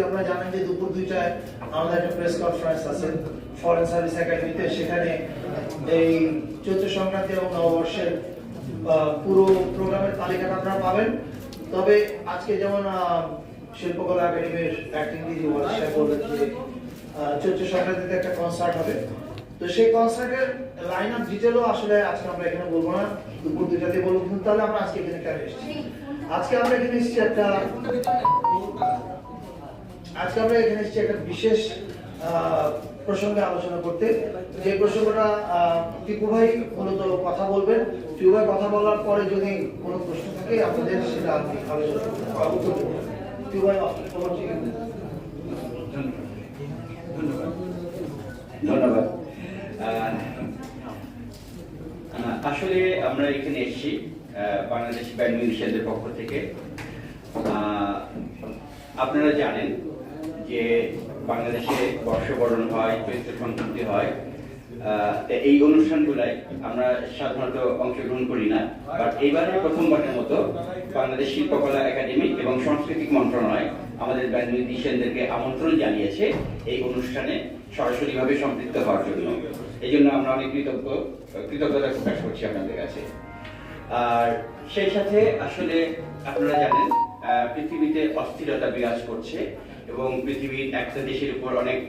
আপনারা জানেন যে দুপুর দুইটায় আমাদের একটা প্রেস কনফারেন্স আছে ফরেন সার্ভিস একাডেমিতে সেখানে এই চৈত্র সংক্রান্তি এবং নববর্ষের পুরো প্রোগ্রামের তালিকাটা আপনারা পাবেন। তবে আজকে যেমন শিল্পকলা একাডেমির অ্যাক্টিং দিদি সাহেব বললেন যে চৈত্র সংক্রান্তিতে একটা কনসার্ট হবে। তো সেই কনসার্টের লাইন আপ ডিটেলও আসলে আজকে আমরা এখানে বলব না। দুপুর দুইটাতে বলব। কিন্তু তাহলে আমরা আজকে এখানে কেন এসেছি? আজকে আমরা এখানে এসেছি একটা আজকে আমরা এখানে এসেছি একটা বিশেষ প্রসঙ্গে আলোচনা করতে যে প্রসঙ্গটা টিপু ভাই মূলত কথা বলবেন টিপু ভাই কথা বলার পরে যদি কোনো প্রশ্ন থাকে, আপনাদের সেটা দেবেন। টিপু ভাই. ধন্যবাদ আসলে আমরা এখানে এসেছি বাংলাদেশ ব্যান্ড পক্ষ থেকে আপনারা জানেন যে বাংলাদেশে বর্ষবরণ হয় চৈত্র সংক্রান্তি হয় এই অনুষ্ঠানগুলাই আমরা সাধারণত অংশগ্রহণ করি না। বাট এইবারের প্রথমবারের মতো বাংলাদেশ শিল্পকলা একাডেমি এবং সাংস্কৃতিক মন্ত্রণালয় আমাদের ব্যান্ড মিউজিশিয়ানদেরকে আমন্ত্রণ জানিয়েছে এই অনুষ্ঠানে সরাসরিভাবে সম্পৃক্ত হওয়ার জন্য। এই জন্য আমরা অনেক কৃতজ্ঞ, কৃতজ্ঞতা প্রকাশ করছি আপনাদের কাছে। আর সেই সাথে আসলে আপনারা জানেন পৃথিবীতে অস্থিরতা বিরাজ করছে। এবং পৃথিবীর একটা দেশের উপর অনেক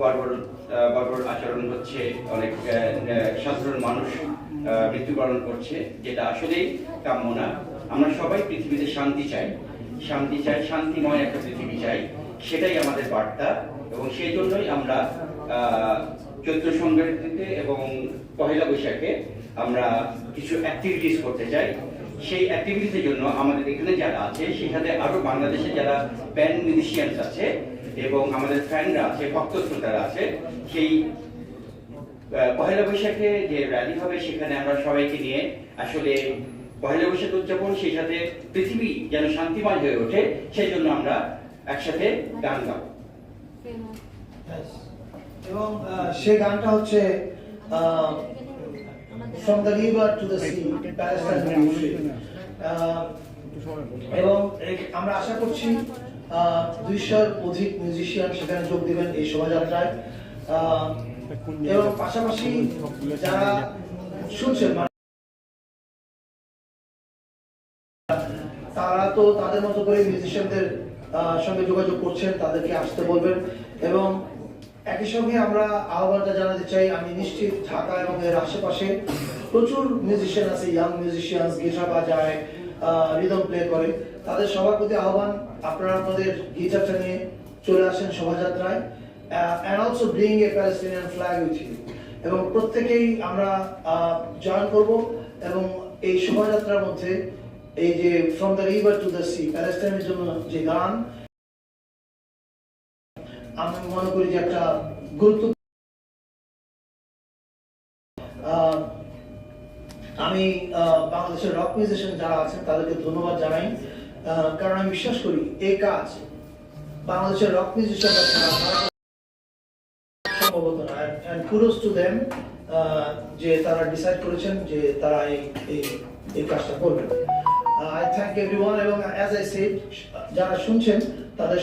বর্বর বর্বর আচরণ হচ্ছে, অনেক সাধারণ মানুষ মৃত্যুবরণ করছে, যেটা আসলেই কাম্য না। আমরা সবাই পৃথিবীতে শান্তি চাই। শান্তি চাই, শান্তিময় একটা পৃথিবী চাই। সেটাই আমাদের বার্তা। এবং সেই জন্যই আমরা চৈত্র সংক্রান্তিতে এবং পহেলা বৈশাখে আমরা কিছু অ্যাক্টিভিটিস করতে চাই। সেই অ্যাক্টিভিটিসের জন্য আমাদের এখানে যারা আছে সেখানে আরও বাংলাদেশে যারা ব্যান্ড মিউজিশিয়ানস আছে এবং আমাদের ফ্যানরা আছে ভক্ত শ্রোতারা আছে সেই পহেলা বৈশাখে যে র্যালি হবে সেখানে আমরা সবাইকে নিয়ে আসলে পহেলা বৈশাখ উদযাপন সেই সাথে পৃথিবী যেন শান্তিময় হয়ে ওঠে সেই জন্য আমরা একসাথে গান গাবো। এবং আহ, সে গানটা হচ্ছে from the river to the sea Palestine এবং আমরা আশা করছি দুইশোর অধিক মিউজিশিয়ান সেখানে যোগ দিবেন এই শোভাযাত্রায়। এবং পাশাপাশি যারা শুনছেন মানে তারা তো তাদের মতো করে মিউজিশিয়ানদের সঙ্গে যোগাযোগ করছেন তাদেরকে আসতে বলবেন। এবং একই সঙ্গে আমরা আহ্বানটা জানাতে চাই, আমি নিশ্চিত ঢাকা এবং এর আশেপাশে প্রচুর মিউজিশিয়ান আছে ইয়াং মিউজিশিয়ান গিটার বাজায় রিদম প্লে করে। তাদের সবার প্রতি আহ্বান, আপনারা আপনাদের গিটারটা নিয়ে চলে আসেন শোভাযাত্রায় and also bring a Palestinian flag with এবং প্রত্যেকেই আমরা জয়েন করব এবং এই শোভাযাত্রার মধ্যে এই যে from the river to the sea প্যালেস্টাইনের জন্য যে গান আমি মনে করি যে একটা আমি বাংলাদেশের রক মিউজিশিয়ান যারা আছেন, তাদেরকে ধন্যবাদ জানাই। কারণ আমি বিশ্বাস করি এই কাজ বাংলাদেশের রক to them যে তারা ডিসাইড করেছেন যে তারা এই- এই কাজটা করবেন। আই থ্যাংক এভরিওয়ান এবং অ্যাজ আই সেড যারা শুনছেন, তাদের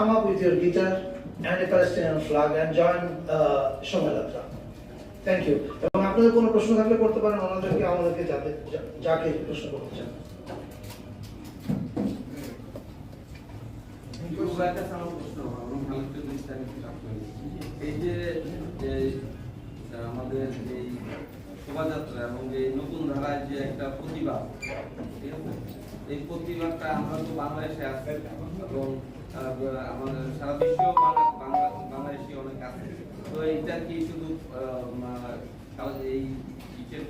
come up with your guitar and a Palestinian flag and join uh, শোভাযাত্রা থ্যাংক ইউ এবং আপনাদের কোনো প্রশ্ন থাকলে করতে পারেন ওনাদেরকে আমাদেরকে যাতে যাকে প্রশ্ন করতে চান। এই যে আমাদের এই শোভাযাত্রা এবং এই নতুন ধারায় যে একটা প্রতিবাদ ঠিক এই প্রতিবাদটা আমরা তো বাংলাদেশে আছে। এবং আমাদের সারা বিশ্ব বাংলাদেশি অনেক আছে। তো এইটা কি শুধু এই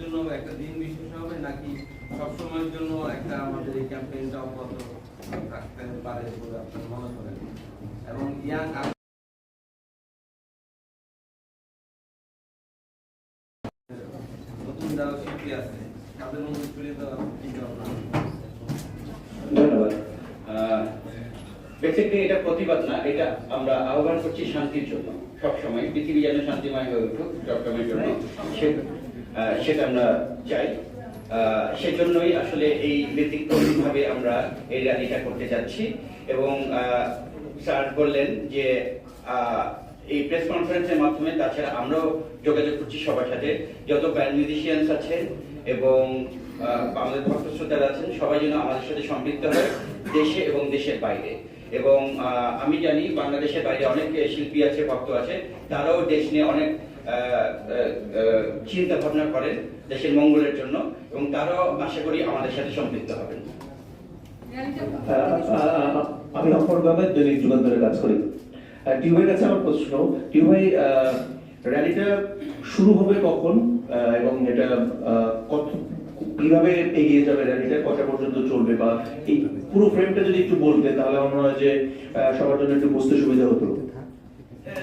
জন্য একটা দিন বিশেষ হবে নাকি সবসময়ের জন্য একটা আমাদের এই ক্যাম্পেইনটা অব্যাহত রাখতে পারে বলে আপনার মনে করেন? এবং ইয়াং নতুন যারা শিল্পী আছে তাদের মধ্যে ছড়িয়ে দেওয়া চিন্তা ভাবনা ধন্যবাদ বেসিকলি এটা প্রতিবাদ না এটা আমরা আহ্বান করছি শান্তির জন্য। সবসময় পৃথিবী যেন শান্তিময় হয়ে উঠুক সবসময়ের জন্য আহ, সেটা আমরা চাই। সেজন্যই আসলে এই ব্যতিক্রমীভাবে আমরা এই র্যালিটা করতে যাচ্ছি এবং স্যার বললেন যে এই প্রেস কনফারেন্সের মাধ্যমে তাছাড়া আমরাও যোগাযোগ করছি সবার সাথে। যত ব্যান্ড মিউজিশিয়ানস আছেন এবং আমাদের ভক্ত শ্রোতারা আছেন সবাই যেন আমাদের সাথে সম্পৃক্ত হয় দেশে এবং দেশের বাইরে। এবং আমি জানি বাংলাদেশের বাইরে অনেক শিল্পী আছে, ভক্ত আছে, তারাও দেশ নিয়ে অনেক চিন্তা ভাবনা করেন দেশের মঙ্গলের জন্য এবং তারাও আশা করি আমাদের সাথে সম্পৃক্ত হবেন। আমি অপর আহমেদ দৈনিক যুগান্তরে কাজ করি। টিউবের কাছে আমার প্রশ্ন, টিউ ভাই র্যালিটা শুরু হবে কখন? এবং এটা কত, কীভাবে এগিয়ে যাবে র্যালিটা? কটা পর্যন্ত চলবে? বা এই পুরো ফ্রেমটা যদি একটু বলতে তাহলে আমার মনে হয় যে সবার জন্য একটু বুঝতে সুবিধা হতো।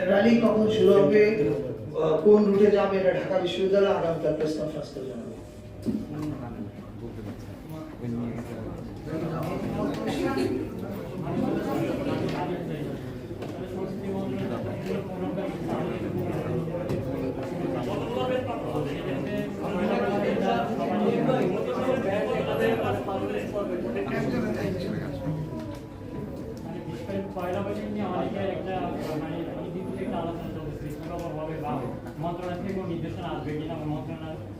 র্যালি কখন শুরু হবে? কোন রুটে যাবে? এটা ঢাকা বিশ্ববিদ্যালয়, আগামীকাল প্রেস জানাবে পয়লা বৈশাখ নিয়ে অনেকের একটা মানে অনেকদিন থেকে একটা আলোচনা চলতেছে স্কুল হবে বা মন্ত্রণালয় থেকে কোনো নির্দেশনা আসবে কিনা বা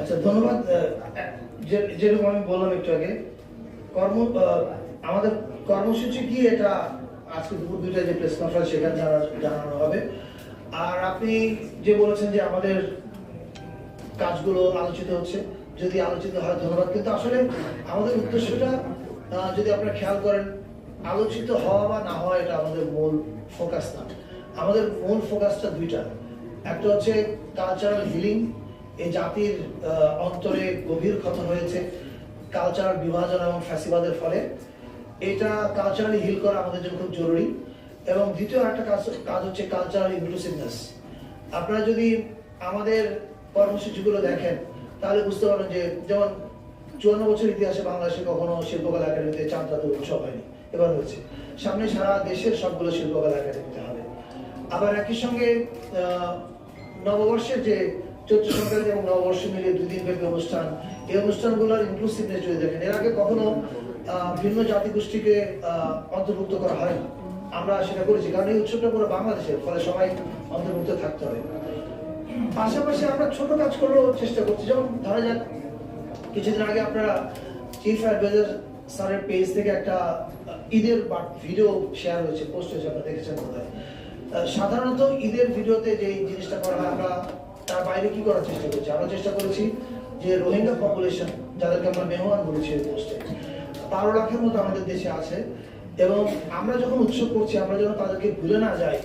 আচ্ছা ধন্যবাদ। যেরকম আমি বললাম একটু আগে, কর্ম আমাদের কর্মসূচি কি? এটা আজকে দুপুর দুইটায় যে প্রেস কনফারেন্স সেখানে জানানো হবে। আর আপনি যে বলেছেন যে আমাদের কাজগুলো আলোচিত হচ্ছে, যদি আলোচিত হয়, ধন্যবাদ। কিন্তু আসলে আমাদের উদ্দেশ্যটা যদি আপনারা খেয়াল করেন, আলোচিত হওয়া বা না হওয়া, এটা আমাদের মূল ফোকাস না। আমাদের মূল ফোকাসটা দুইটা। একটা হচ্ছে কালচারাল হিলিং এই জাতির অন্তরে গভীর ক্ষত হয়েছে কালচারাল বিভাজন এবং ফ্যাসিবাদের ফলে। এটা কালচারালি হিল করা আমাদের জন্য খুব জরুরি। এবং দ্বিতীয় একটা কাজ কাজ হচ্ছে কালচারাল ইনক্লুসিভনেস আপনারা যদি আমাদের কর্মসূচিগুলো দেখেন, তাহলে বুঝতে পারবেন যে যেমন চুয়ান্ন বছর ইতিহাসে বাংলাদেশে কখনো শিল্পকলা একাডেমিতে চাঁদরাত উৎসব হয়নি, এবার হয়েছে। সামনে সারা দেশের সবগুলো শিল্পকলা একাডেমিতে হবে। আবার একই সঙ্গে নববর্ষের যে চৈত্র সংক্রান্তি এবং মিলিয়ে অনুষ্ঠান। এই অনুষ্ঠানগুলোর ইনক্লুসিভনেস যদি দেখেন এর আগে কখনো ভিন্ন জাতিগোষ্ঠীকে আহ, অন্তর্ভুক্ত করা হয় আমরা সেটা করেছি কারণ এই উৎসবটা পুরো বাংলাদেশের ফলে সবাই অন্তর্ভুক্ত থাকতে হবে। পাশাপাশি আমরা ছোট কাজ করারও চেষ্টা করছি। যেমন ধরা যাক কিছুদিন আগে আপনারা চিফ অ্যাডভাইজার স্যারের পেজ থেকে একটা ঈদের ভিডিও শেয়ার হয়েছে পোস্ট হয়েছে আপনারা দেখেছেন বোধ সাধারণত ঈদের ভিডিওতে যে জিনিসটা করা হয় আমরা তার বাইরে কি করার চেষ্টা করছি? আমরা চেষ্টা করেছি যে রোহিঙ্গা পপুলেশন যাদেরকে আমরা মেহমান বলেছি এই পোস্টে বারো লাখের মতো আমাদের দেশে আছে। এবং আমরা যখন উৎসব করছি, আমরা যেন তাদেরকে ভুলে না যাই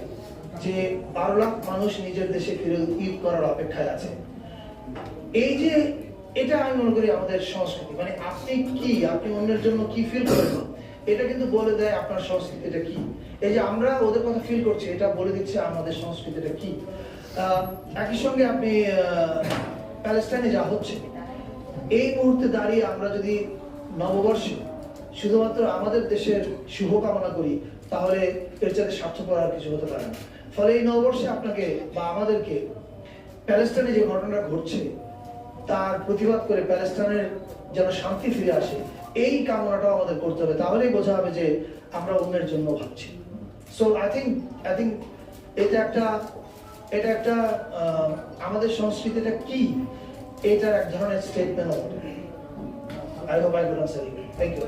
যে বারো লাখ মানুষ নিজের দেশে ফিরে ঈদ করার অপেক্ষায় আছে। এই যে এটা আমি মনে করি আমাদের সংস্কৃতি। মানে আপনি কি, আপনি অন্যের জন্য কি ফিল করেন? এটা কিন্তু বলে দেয় আপনার সংস্কৃতিটা কি? এই যে আমরা ওদের কথা ফিল করছি, এটা বলে দিচ্ছে আমাদের সংস্কৃতিটা কি? একই সঙ্গে আপনি প্যালেস্টাইনে যা হচ্ছে, এই মুহূর্তে দাঁড়িয়ে আমরা যদি নববর্ষে শুধুমাত্র আমাদের দেশের শুভকামনা করি, তাহলে এর চাইতে স্বার্থপর আর কিছু হতে পারে না। ফলে এই নববর্ষে আপনাকে বা আমাদেরকে প্যালেস্টাইনে যে ঘটনা ঘটছে, তার প্রতিবাদ করে প্যালেস্টাইনের যেন শান্তি ফিরে আসে, এই কামনাটাও আমাদের করতে হবে। তাহলেই বোঝা হবে যে আমরা অন্যের জন্য ভাবছি। So I think I think এটা একটা এটা একটা আমাদের সংস্কৃতিটা কি? এটার এক ধরনের statement I hope I good answer you thank you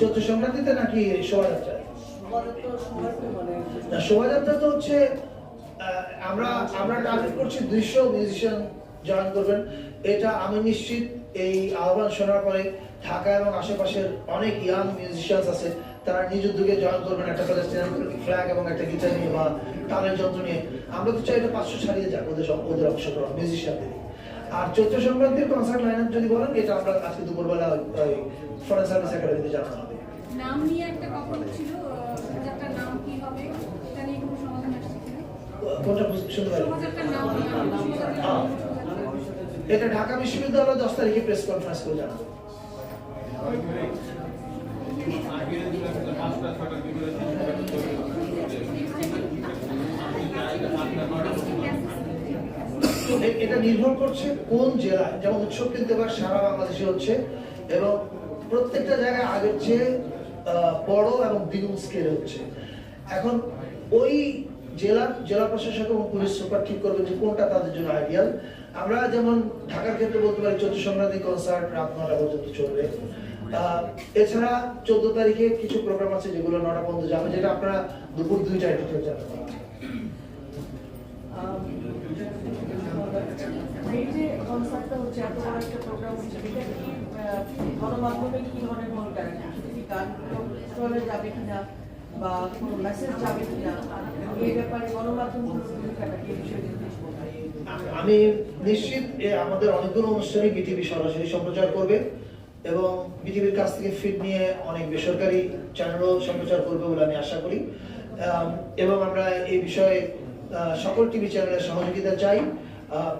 চৈত্র সংক্রান্তিতে নাকি না, শোভাযাত্রা তো হচ্ছে আমরা আমরা টার্গেট করছি দুইশো মিউজিশিয়ান জয়েন করবেন। এটা আমি নিশ্চিত এই আহ্বান শোনার পরে ঢাকা এবং আশেপাশের অনেক ইয়াং মিউজিশিয়ানস আছে তারা নিজ উদ্যোগে জয়েন করবেন একটা প্যালেস্টিনিয়ান ফ্ল্যাগ এবং একটা গিটার নিয়ে বা তালের যন্ত্র নিয়ে। আমরা তো চাই এটা পাঁচশো ছাড়িয়ে যাক ওদের সব- ওদের অংশগ্রহণ মিউজিশিয়ানদের আর চৈত্র সংক্রান্তির কনসার্ট লাইন যদি বলেন এটা আমরা আজকে দুপুরবেলা ওই ফরেন সার্ভিস একাডেমিতে জানানো হবে। নাম নিয়ে একটা কথা হচ্ছিল শোভাযাত্রার নাম কি হবে? এটা নিয়ে কোনো সমাধান আসছে কিনা? কোনটা পারি নাম নিয়ে শোভাযাত্রার হ্যাঁ। নাম, শোভাযাত্রার- এটা ঢাকা বিশ্ববিদ্যালয় দশ তারিখে প্রেস কনফারেন্স করে জানাব। এটা নির্ভর করছে কোন জেলায় যেমন উৎসব কিন্তু এবার সারা বাংলাদেশে হচ্ছে, এবং প্রত্যেকটা জায়গায় আগের চেয়ে বড় এবং দ্বিগুণ স্কেলে হচ্ছে। এখন ওই জেলার জেলা প্রশাসক এবং পুলিশ সুপার ঠিক করবে যে কোনটা তাদের জন্য আইডিয়াল আমরা যেমন ঢাকার ক্ষেত্রে বলতে পারি, চৌদ্দ সংক্রান্তি কনসার্ট রাত নটা পর্যন্ত চলবে। এছাড়া চোদ্দ তারিখে কিছু প্রোগ্রাম আছে যেগুলো নটা পর্যন্ত যাবে, যেটা আপনারা দুপুর দুইটায় ঢুকে যাবে গণমাধ্যমে কি ধরনের ভূমিকা রাখে শুধু কি গান চলে যাবে কিনা বা কোনো মেসেজ যাবে কিনা, এই ব্যাপারে। আমি নিশ্চিত আমাদের অনেকগুলো অনুষ্ঠানে বিটিভি সরাসরি সম্প্রচার করবে এবং বিটিভির কাছ থেকে ফিড নিয়ে অনেক বেসরকারি চ্যানেলও সম্প্রচার করবে বলে আমি আশা করি। এবং আমরা এই বিষয়ে সকল টিভি চ্যানেলের সহযোগিতা চাই।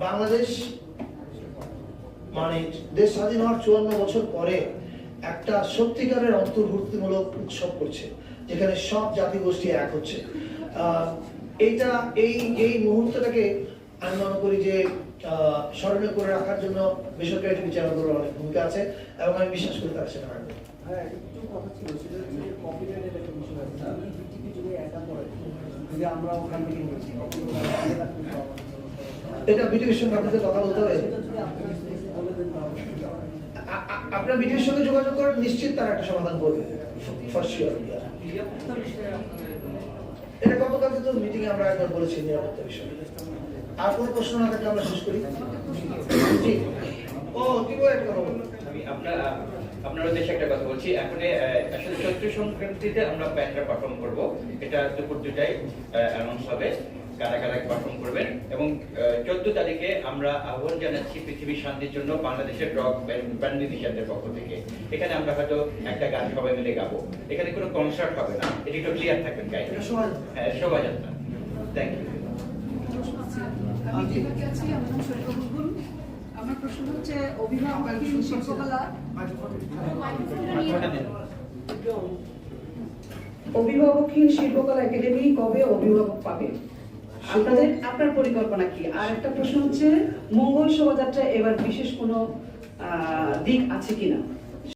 বাংলাদেশ মানে দেশ স্বাধীন হওয়ার চুয়ান্ন বছর পরে একটা সত্যিকারের অন্তর্ভুক্তিমূলক উৎসব করছে। যেখানে সব জাতিগোষ্ঠী এক হচ্ছে। এইটা এই এই মুহূর্তটাকে আমি মনে করি যে স্মরণীয় করে রাখার জন্য বেসরকারি চ্যানেলগুলোর অনেক ভূমিকা আছে এবং আমি বিশ্বাস করি তারা সেটা রাখবে হ্যাঁ এটা বিটিভির সঙ্গে আপনাদের কথা বলতে হবে। আপনার বিটিভির সঙ্গে যোগাযোগ করেন নিশ্চিত তারা একটা সমাধান করবে। ফর শিওর এটা মিটিং আমরা একবার বলেছি নিরাপত্তা বিষয়ে। আর কোনো প্রশ্ন না থাকলে আমরা শেষ করি। ও, কি আমি আপনার আপনার একটা কথা বলছি। এখন আসলে চৈত্র সংক্রান্তিতে আমরা প্যানটা পারফর্ম করব। এটা দুপুর দুটায় অ্যানাউন্স হবে। কারা কারা পারফর্ম করবেন এবং চোদ্দ তারিখে আমরা আহ্বান জানাচ্ছি পৃথিবীর শান্তির জন্য বাংলাদেশের রক ব্যান্ড মিউজিশিয়ানদের পক্ষ থেকে। এখানে আমরা হয়তো একটা গান সবাই মিলে গাবো। এখানে কোনো কনসার্ট হবে না। এটি একটু ক্লিয়ার থাকবেন সময় হ্যাঁ শোভাযাত্রা। থ্যাংক ইউ আমার প্রশ্ন হচ্ছে শিল্পকলা? অভিভাবকহীন শিল্পকলা একাডেমি কবে অভিভাবক পাবে? আপনাদের, আপনার পরিকল্পনা কি? আর একটা প্রশ্ন হচ্ছে, মঙ্গল শোভাযাত্রা এবার বিশেষ কোনো দিক আছে কিনা?